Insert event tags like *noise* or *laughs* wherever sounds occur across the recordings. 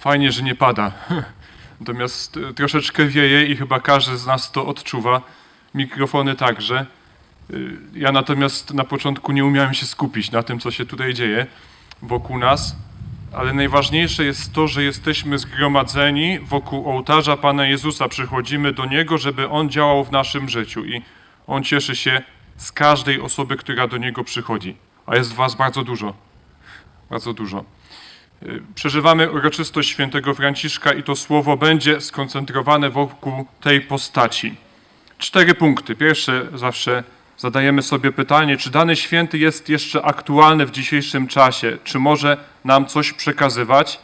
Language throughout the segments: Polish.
Fajnie, że nie pada. *laughs* Natomiast e, troszeczkę wieje i chyba każdy z nas to odczuwa. Mikrofony także. Y, Ja natomiast na początku nie umiałem się skupić na tym, co się tutaj dzieje wokół nas, ale najważniejsze jest to, że jesteśmy zgromadzeni wokół ołtarza Pana Jezusa. Przychodzimy do Niego, żeby On działał w naszym życiu i On cieszy się z każdej osoby, która do Niego przychodzi. A jest Was bardzo dużo. Bardzo dużo. Przeżywamy uroczystość świętego Franciszka i to słowo będzie skoncentrowane wokół tej postaci. Cztery punkty. Pierwsze zawsze zadajemy sobie pytanie, czy dany święty jest jeszcze aktualny w dzisiejszym czasie, czy może nam coś przekazywać.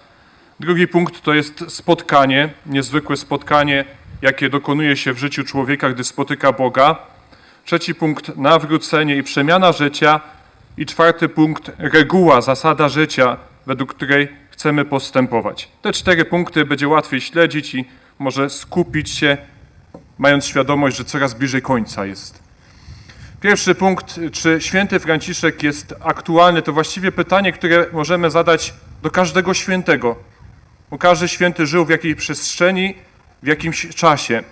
Drugi punkt to jest spotkanie, niezwykłe spotkanie, jakie dokonuje się w życiu człowieka, gdy spotyka Boga. Trzeci punkt nawrócenie i przemiana życia. I czwarty punkt reguła, zasada życia, według której chcemy postępować. Te cztery punkty będzie łatwiej śledzić i może skupić się, mając świadomość, że coraz bliżej końca jest. Pierwszy punkt, czy święty Franciszek jest aktualny, to właściwie pytanie, które możemy zadać do każdego świętego. Bo każdy święty żył w jakiejś przestrzeni, w jakimś czasie.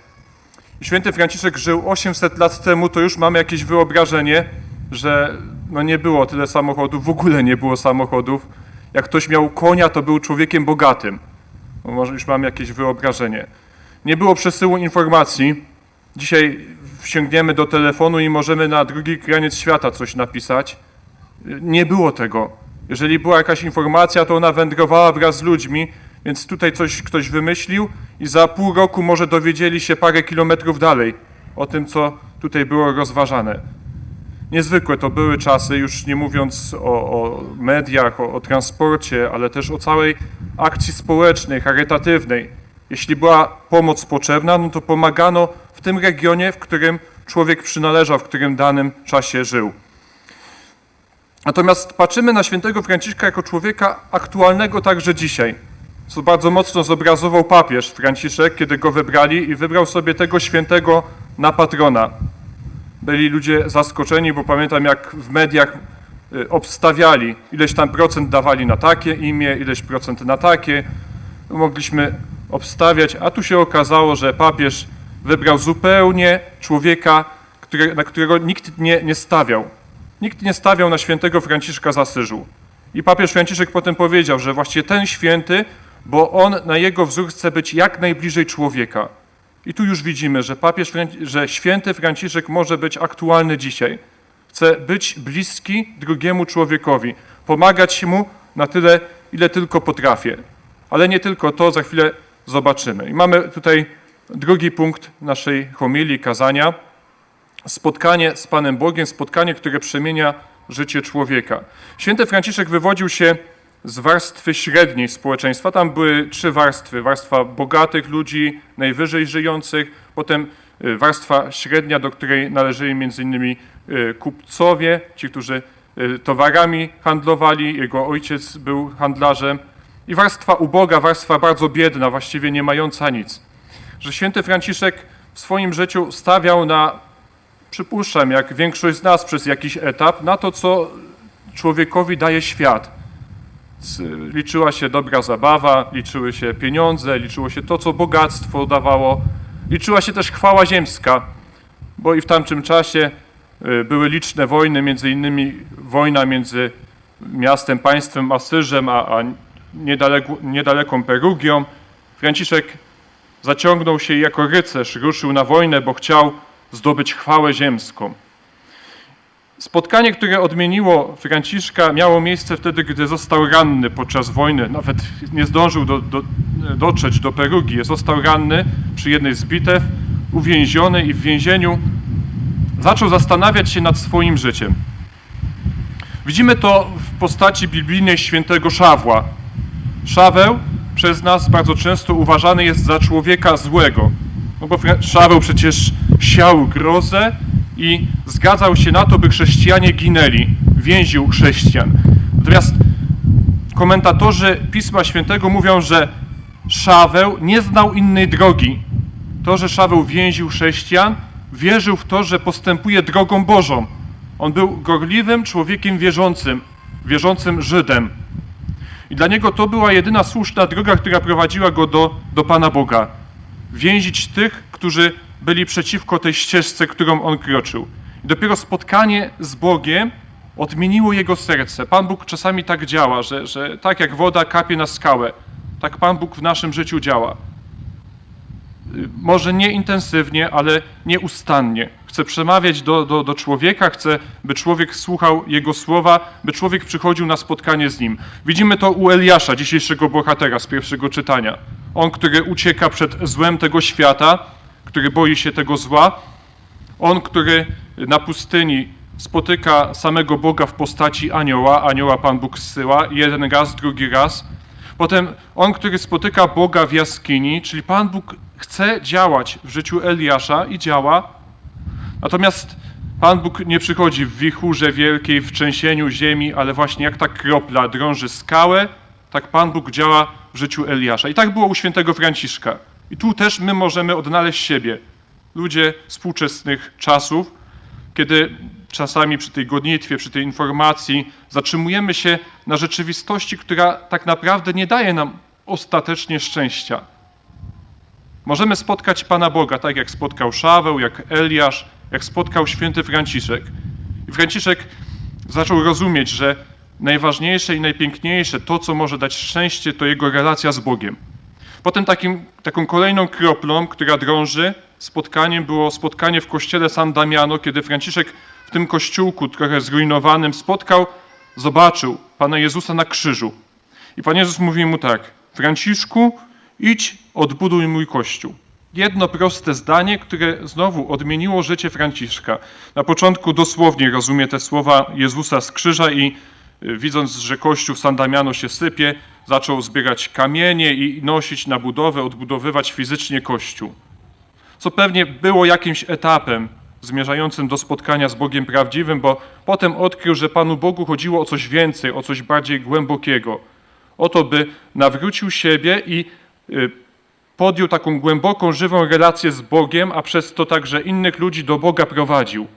Święty Franciszek żył 800 lat temu, to już mamy jakieś wyobrażenie, że no nie było tyle samochodów, w ogóle nie było samochodów. Jak ktoś miał konia, to był człowiekiem bogatym. No może już mamy jakieś wyobrażenie. Nie było przesyłu informacji. Dzisiaj sięgniemy do telefonu i możemy na drugi kraniec świata coś napisać. Nie było tego. Jeżeli była jakaś informacja, to ona wędrowała wraz z ludźmi, więc tutaj coś ktoś wymyślił i za pół roku może dowiedzieli się parę kilometrów dalej o tym, co tutaj było rozważane. Niezwykłe to były czasy, już nie mówiąc o, o mediach, o, o transporcie, ale też o całej akcji społecznej, charytatywnej. Jeśli była pomoc potrzebna, no to pomagano w tym regionie, w którym człowiek przynależał, w którym danym czasie żył. Natomiast patrzymy na świętego Franciszka jako człowieka aktualnego także dzisiaj, co bardzo mocno zobrazował papież Franciszek, kiedy go wybrali i wybrał sobie tego świętego na patrona. Byli ludzie zaskoczeni, bo pamiętam jak w mediach y, obstawiali, ileś tam procent dawali na takie imię, ileś procent na takie. Mogliśmy obstawiać, a tu się okazało, że papież wybrał zupełnie człowieka, który, na którego nikt nie, nie stawiał. Nikt nie stawiał na świętego Franciszka z Asyżu. I papież Franciszek potem powiedział, że właśnie ten święty, bo on na jego wzór chce być jak najbliżej człowieka. I tu już widzimy, że papież, że święty Franciszek może być aktualny dzisiaj. Chce być bliski drugiemu człowiekowi, pomagać mu na tyle, ile tylko potrafię. Ale nie tylko to, za chwilę zobaczymy. I mamy tutaj drugi punkt naszej homilii, kazania. Spotkanie z Panem Bogiem, spotkanie, które przemienia życie człowieka. Święty Franciszek wywodził się z warstwy średniej społeczeństwa. Tam były trzy warstwy. Warstwa bogatych ludzi, najwyżej żyjących, potem y, warstwa średnia, do której należeli m.in. kupcowie, ci, którzy y, towarami handlowali, jego ojciec był handlarzem, i warstwa uboga, warstwa bardzo biedna, właściwie nie mająca nic. Że święty Franciszek w swoim życiu stawiał na, przypuszczam, jak większość z nas przez jakiś etap, na to, co człowiekowi daje świat. S- Liczyła się dobra zabawa, liczyły się pieniądze, liczyło się to, co bogactwo dawało, liczyła się też chwała ziemska, bo i w tamtym czasie y, były liczne wojny, między innymi wojna między miastem, państwem Asyżem, a, a niedaleką Perugią. Franciszek zaciągnął się i jako rycerz ruszył na wojnę, bo chciał zdobyć chwałę ziemską. Spotkanie, które odmieniło Franciszka, miało miejsce wtedy, gdy został ranny podczas wojny. Nawet nie zdążył do, do, dotrzeć do Perugii. Został ranny przy jednej z bitew, uwięziony i w więzieniu zaczął zastanawiać się nad swoim życiem. Widzimy to w postaci biblijnej świętego Szawła. Szaweł przez nas bardzo często uważany jest za człowieka złego. No bo Szaweł przecież siał grozę i zgadzał się na to, by chrześcijanie ginęli, więził chrześcijan. Natomiast komentatorzy Pisma Świętego mówią, że Szaweł nie znał innej drogi. To, że Szaweł więził chrześcijan, wierzył w to, że postępuje drogą Bożą. On był gorliwym człowiekiem wierzącym, wierzącym Żydem. I dla niego to była jedyna słuszna droga, która prowadziła go do, do Pana Boga. Więzić tych, którzy byli przeciwko tej ścieżce, którą on kroczył. I dopiero spotkanie z Bogiem odmieniło jego serce. Pan Bóg czasami tak działa, że, że tak jak woda kapie na skałę, tak Pan Bóg w naszym życiu działa może nie intensywnie, ale nieustannie. Chce przemawiać do, do, do człowieka, chce, by człowiek słuchał Jego słowa, by człowiek przychodził na spotkanie z Nim. Widzimy to u Eliasza, dzisiejszego bohatera z pierwszego czytania. On, który ucieka przed złem tego świata, który boi się tego zła. On, który na pustyni spotyka samego Boga w postaci anioła, anioła Pan Bóg zsyła, jeden raz, drugi raz. Potem on, który spotyka Boga w jaskini, czyli Pan Bóg chce działać w życiu Eliasza i działa. Natomiast Pan Bóg nie przychodzi w wichurze wielkiej, w trzęsieniu ziemi, ale właśnie jak ta kropla drąży skałę, tak Pan Bóg działa w życiu Eliasza. I tak było u świętego Franciszka. I tu też my możemy odnaleźć siebie. Ludzie współczesnych czasów, kiedy czasami przy tej gonitwie, przy tej informacji zatrzymujemy się na rzeczywistości, która tak naprawdę nie daje nam ostatecznie szczęścia. Możemy spotkać Pana Boga, tak jak spotkał Szaweł, jak Eliasz, jak spotkał święty Franciszek. I Franciszek zaczął rozumieć, że najważniejsze i najpiękniejsze, to co może dać szczęście, to jego relacja z Bogiem. Potem takim, taką kolejną kroplą, która drąży spotkaniem, było spotkanie w kościele San Damiano, kiedy Franciszek w tym kościółku trochę zrujnowanym spotkał, zobaczył Pana Jezusa na krzyżu. I Pan Jezus mówi mu tak, Franciszku, idź, odbuduj mój kościół. Jedno proste zdanie, które znowu odmieniło życie Franciszka. Na początku dosłownie rozumie te słowa Jezusa z krzyża i y, widząc, że kościół San Damiano się sypie, zaczął zbierać kamienie i nosić na budowę, odbudowywać fizycznie kościół. Co pewnie było jakimś etapem zmierzającym do spotkania z Bogiem prawdziwym, bo potem odkrył, że Panu Bogu chodziło o coś więcej, o coś bardziej głębokiego. O to, by nawrócił siebie i y, podjął taką głęboką, żywą relację z Bogiem, a przez to także innych ludzi do Boga prowadził.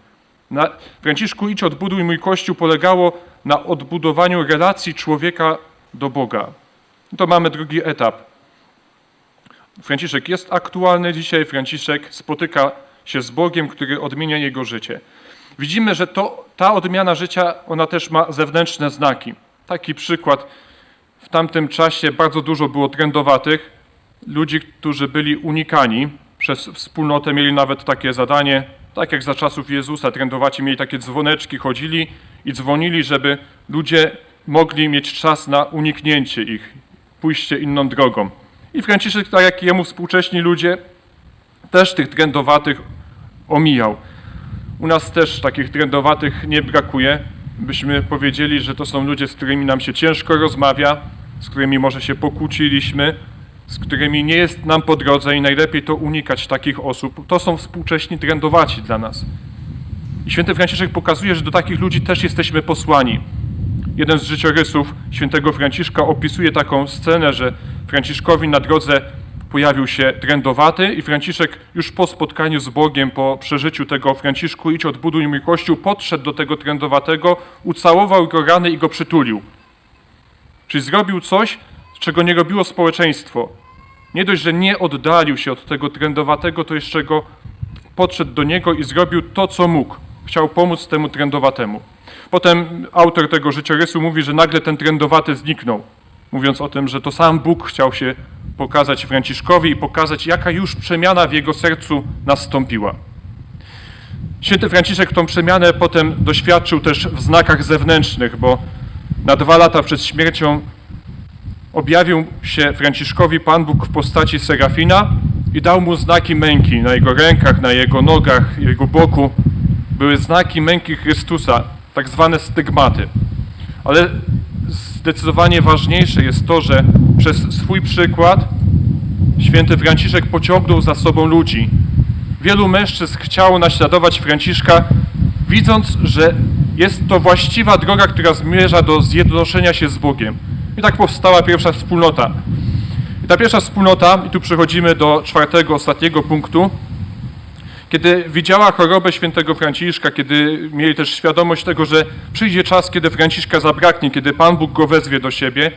Na, Franciszku, idź odbuduj mój Kościół polegało na odbudowaniu relacji człowieka do Boga. To mamy drugi etap. Franciszek jest aktualny dzisiaj, Franciszek spotyka się z Bogiem, który odmienia jego życie. Widzimy, że to, ta odmiana życia, ona też ma zewnętrzne znaki. Taki przykład. W tamtym czasie bardzo dużo było trendowatych, ludzi, którzy byli unikani przez wspólnotę, mieli nawet takie zadanie, tak jak za czasów Jezusa, trendowaci mieli takie dzwoneczki, chodzili i dzwonili, żeby ludzie mogli mieć czas na uniknięcie ich, pójście inną drogą. I Franciszek, tak jak jemu współcześni ludzie, też tych trendowatych omijał. U nas też takich trendowatych nie brakuje. Byśmy powiedzieli, że to są ludzie, z którymi nam się ciężko rozmawia, z którymi może się pokłóciliśmy, z którymi nie jest nam po drodze i najlepiej to unikać takich osób. To są współcześni trendowaci dla nas. I święty Franciszek pokazuje, że do takich ludzi też jesteśmy posłani. Jeden z życiorysów świętego Franciszka opisuje taką scenę, że Franciszkowi na drodze pojawił się trędowaty i Franciszek już po spotkaniu z Bogiem, po przeżyciu tego Franciszku idź odbuduj mój kościół, podszedł do tego trędowatego, ucałował go rany i go przytulił. Czyli zrobił coś, czego nie robiło społeczeństwo. Nie dość, że nie oddalił się od tego trędowatego, to jeszcze go podszedł do niego i zrobił to, co mógł. Chciał pomóc temu trędowatemu. Potem autor tego życiorysu mówi, że nagle ten trędowaty zniknął, mówiąc o tym, że to sam Bóg chciał się pokazać Franciszkowi i pokazać, jaka już przemiana w jego sercu nastąpiła. Święty Franciszek tą przemianę potem doświadczył też w znakach zewnętrznych, bo na dwa lata przed śmiercią objawił się Franciszkowi Pan Bóg w postaci Serafina i dał mu znaki męki na jego rękach, na jego nogach, jego boku. Były znaki męki Chrystusa, tak zwane stygmaty. Ale zdecydowanie ważniejsze jest to, że przez swój przykład święty Franciszek pociągnął za sobą ludzi. Wielu mężczyzn chciało naśladować Franciszka, widząc, że jest to właściwa droga, która zmierza do zjednoczenia się z Bogiem. I tak powstała pierwsza wspólnota. I ta pierwsza wspólnota, i tu przechodzimy do czwartego, ostatniego punktu, kiedy widziała chorobę świętego Franciszka, kiedy mieli też świadomość tego, że przyjdzie czas, kiedy Franciszka zabraknie, kiedy Pan Bóg go wezwie do siebie,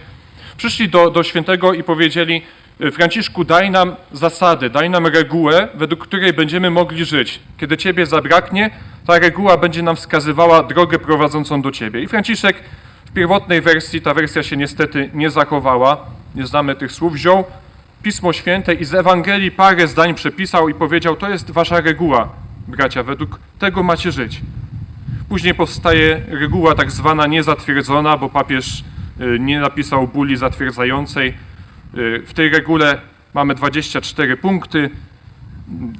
Przyszli do, do świętego i powiedzieli: "Y, Franciszku, daj nam zasady, daj nam regułę, według której będziemy mogli żyć. Kiedy Ciebie zabraknie, ta reguła będzie nam wskazywała drogę prowadzącą do Ciebie. I Franciszek w pierwotnej wersji, ta wersja się niestety nie zachowała, nie znamy tych słów, wziął Pismo Święte i z Ewangelii parę zdań przepisał i powiedział: To jest Wasza reguła, bracia, według tego macie żyć. Później powstaje reguła tak zwana niezatwierdzona, bo papież y, nie napisał buli zatwierdzającej. Y, W tej regule mamy 24 punkty.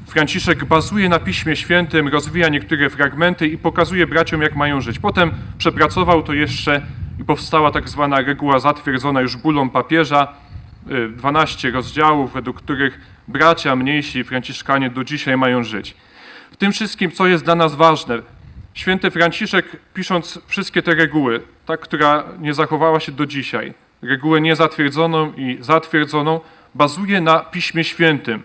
Franciszek bazuje na Piśmie Świętym, rozwija niektóre fragmenty i pokazuje braciom, jak mają żyć. Potem przepracował to jeszcze i powstała tak zwana reguła zatwierdzona już bulą papieża. Y, 12 rozdziałów, według których bracia mniejsi franciszkanie do dzisiaj mają żyć. W tym wszystkim, co jest dla nas ważne, święty Franciszek, pisząc wszystkie te reguły, ta, która nie zachowała się do dzisiaj, regułę niezatwierdzoną i zatwierdzoną, bazuje na Piśmie Świętym.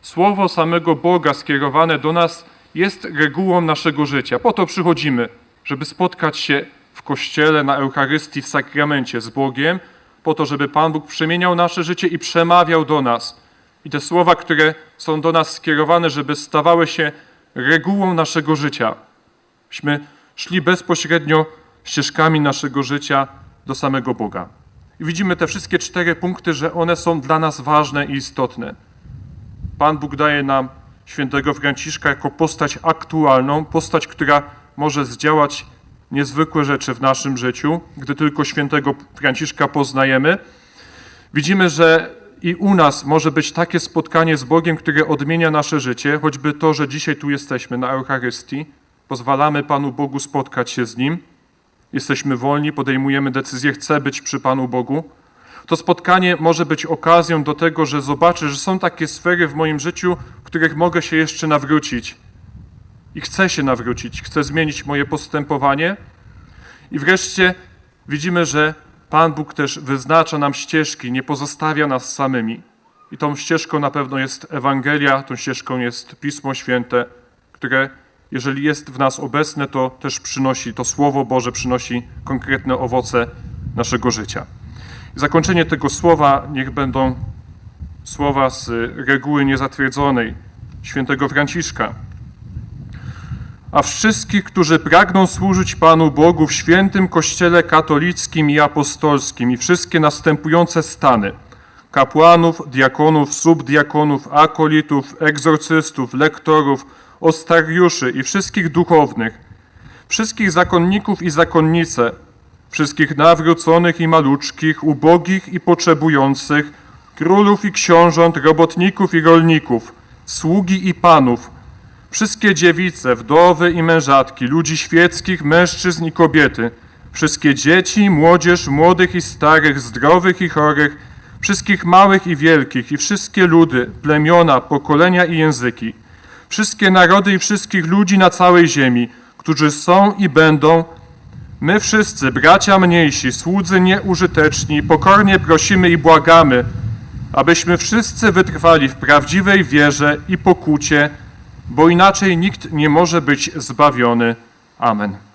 Słowo samego Boga skierowane do nas jest regułą naszego życia. Po to przychodzimy, żeby spotkać się w Kościele, na Eucharystii, w sakramencie z Bogiem, po to, żeby Pan Bóg przemieniał nasze życie i przemawiał do nas. I te słowa, które są do nas skierowane, żeby stawały się regułą naszego życia. Byśmy szli bezpośrednio ścieżkami naszego życia do samego Boga. I widzimy te wszystkie cztery punkty, że one są dla nas ważne i istotne. Pan Bóg daje nam świętego Franciszka jako postać aktualną, postać, która może zdziałać niezwykłe rzeczy w naszym życiu, gdy tylko świętego Franciszka poznajemy. Widzimy, że i u nas może być takie spotkanie z Bogiem, które odmienia nasze życie, choćby to, że dzisiaj tu jesteśmy na Eucharystii, pozwalamy Panu Bogu spotkać się z Nim, jesteśmy wolni, podejmujemy decyzję, chcę być przy Panu Bogu. To spotkanie może być okazją do tego, że zobaczę, że są takie sfery w moim życiu, w których mogę się jeszcze nawrócić. I chcę się nawrócić, chcę zmienić moje postępowanie. I wreszcie widzimy, że Pan Bóg też wyznacza nam ścieżki, nie pozostawia nas samymi. I tą ścieżką na pewno jest Ewangelia, tą ścieżką jest Pismo Święte, które, jeżeli jest w nas obecne, to też przynosi, to Słowo Boże przynosi konkretne owoce naszego życia. Zakończenie tego słowa niech będą słowa z reguły niezatwierdzonej świętego Franciszka. A wszystkich, którzy pragną służyć Panu Bogu w świętym Kościele katolickim i apostolskim i wszystkie następujące stany kapłanów, diakonów, subdiakonów, akolitów, egzorcystów, lektorów, ostariuszy i wszystkich duchownych, wszystkich zakonników i zakonnice, wszystkich nawróconych i maluczkich, ubogich i potrzebujących, królów i książąt, robotników i rolników, sługi i panów, wszystkie dziewice, wdowy i mężatki, ludzi świeckich, mężczyzn i kobiety, wszystkie dzieci, młodzież, młodych i starych, zdrowych i chorych, wszystkich małych i wielkich i wszystkie ludy, plemiona, pokolenia i języki, wszystkie narody i wszystkich ludzi na całej ziemi, którzy są i będą, My wszyscy, bracia mniejsi, słudzy nieużyteczni, pokornie prosimy i błagamy, abyśmy wszyscy wytrwali w prawdziwej wierze i pokucie, bo inaczej nikt nie może być zbawiony. Amen.